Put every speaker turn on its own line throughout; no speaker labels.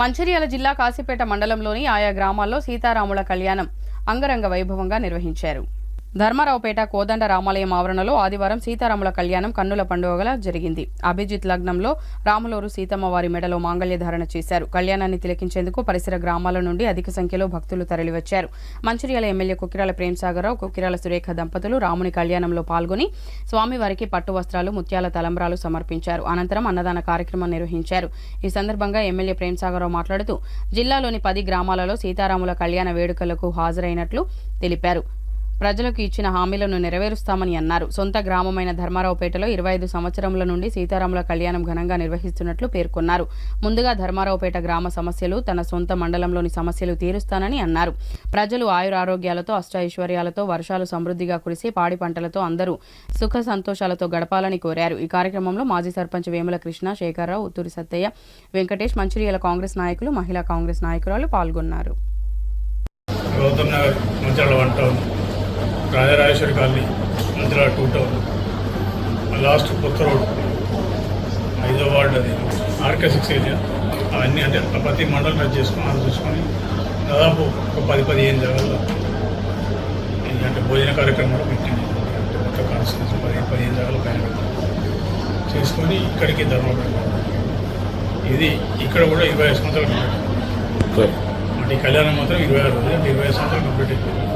మంచిర్యాల జిల్లా కాశీపేట మండలంలోని ఆయా గ్రామాల్లో సీతారాముల కళ్యాణం అంగరంగ వైభవంగా నిర్వహించారు. ధర్మారావుపేట కోదండ రామాలయం ఆవరణలో ఆదివారం సీతారాముల కళ్యాణం కన్నుల పండుగలా జరిగింది. అభిజిత్ లగ్నంలో రాములూరు సీతమ్మ వారి మెడలో మాంగళ్య ధారణ చేశారు. కళ్యాణాన్ని తిలకించేందుకు పరిసర గ్రామాల నుండి అధిక సంఖ్యలో భక్తులు తరలివచ్చారు. మంచిర్యాల ఎమ్మెల్యే కుక్కిరాల ప్రేమసాగరరావు కుక్కిరాల సురేఖ దంపతులు రాముని కళ్యాణంలో పాల్గొని స్వామివారికి పట్టు వస్త్రాలు ముత్యాల తలంబ్రాలు సమర్పించారు. అనంతరం అన్నదాన కార్యక్రమం నిర్వహించారు. ఈ సందర్భంగా ఎమ్మెల్యే ప్రేమసాగరరావు మాట్లాడుతూ జిల్లాలోని పది గ్రామాలలో సీతారాముల కళ్యాణ వేడుకలకు హాజరైనట్లు తెలిపారు. ప్రజలకు ఇచ్చిన హామీలను నెరవేరుస్తామని అన్నారు. సొంత గ్రామమైన ధర్మారావుపేటలో ఇరవై ఐదు సంవత్సరముల నుండి సీతారాముల కళ్యాణం ఘనంగా నిర్వహిస్తున్నట్లు పేర్కొన్నారు. ముందుగా ధర్మారావుపేట గ్రామ సమస్యలు తన సొంత మండలంలోని సమస్యలు తీరుస్తానని అన్నారు. ప్రజలు ఆయురారోగ్యాలతో అష్టైశ్వర్యాలతో వర్షాలు సమృద్ధిగా కురిసి పాడి పంటలతో అందరూ సుఖ సంతోషాలతో గడపాలని కోరారు. ఈ కార్యక్రమంలో మాజీ సర్పంచ్ వేముల కృష్ణ శేఖర్రావు ఉత్తూరి సత్తయ్య వెంకటేష్ మంచిర్యాల కాంగ్రెస్ నాయకులు మహిళా కాంగ్రెస్ నాయకురాలు పాల్గొన్నారు.
Gautam Nagar Manchala Rajarajeshwari colony Mancherial two town. Last కొత్త రోడ్ ఐదో వార్డు అది. RK six area. అవన్నీ అంటే ప్రతి మండలం టచ్ చేసుకొని అది చూసుకొని దాదాపు ఒక పది పదిహేను జాగాల్లో అంటే భోజన కార్యక్రమాలు పెట్టింది. అంటే మొత్తం కాన్స్టిట్యూన్సీ పదిహేను పదిహేను జాగాల పైన. చేసుకొని ఇక్కడికి ధర్మపడి ఇది ఇక్కడ కూడా ఇరవై ఐదు సంవత్సరాలు కంప్లీట్. అంటే ఈ కళ్యాణం మాత్రం ఇరవై ఆరు రోజులు అంటే ఇరవై ఐదు సంవత్సరాలు కంప్లీట్ అయిపోయింది.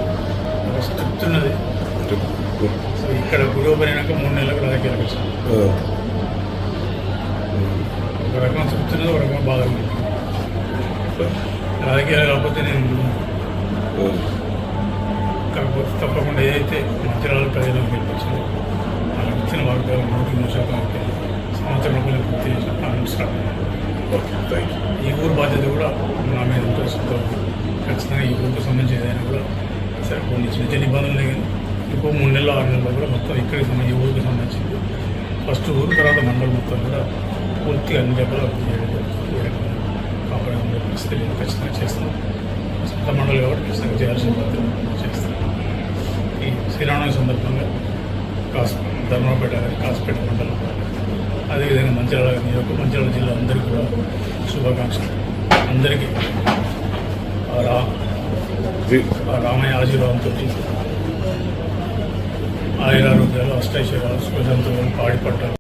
సో ఇక్కడ ఓపెన్ అయినాక మూడు నెలలకు రాజకీయాలకు వచ్చాను ఒక రకం తృప్తి ఉన్నది ఒక రకం బాధ రాజకీయాలు కాకపోతే నేను కాకపోతే తప్పకుండా ఏదైతే మంత్రాలు ప్రజలకు గెలిపించిందో వాళ్ళకి ఇచ్చిన వాగ్దానం నూటికి నూరు శాతం సంవత్సరం లోపల పూర్తి చేసిన. ఈ ఊరు బాధ్యత కూడా నా మీద ఉంటుంది ఖచ్చితంగా ఈ ఊరికి సంబంధించి ఏదైనా కూడా సరే కొన్ని చిన్న చిన్న ఇబ్బందులు ఇంకో మూడు నెలలు ఆరు నెలలు కూడా మొత్తం ఇక్కడికి సంబంధించి ఊరికి సంబంధించింది. ఫస్ట్ ఊరు తర్వాత మండలం మొత్తం కూడా పూర్తిగా అన్ని రకాల అభివృద్ధి కాపాడే పరిస్థితి ఖచ్చితంగా చేస్తాం. సొంత మండలి కాబట్టి ఖచ్చితంగా చేయాల్సిన బాధ్యత చేస్తాం. ఈ శ్రీరామనవమి సందర్భంగా కాస్ ధర్మపేట కానీ కాసుపేట మండలం. అదేవిధంగా మంచిర్యాల నియోజక మంచిర్యాల జిల్లా అందరికీ కూడా శుభాకాంక్షలు. అందరికీ రా రామయ్య ఆశీర్వాదంతో ఆయురారోగ్యాలు అష్టైశ్వర్యాలు సుఖశాంతులు పాడిపడ్డారు.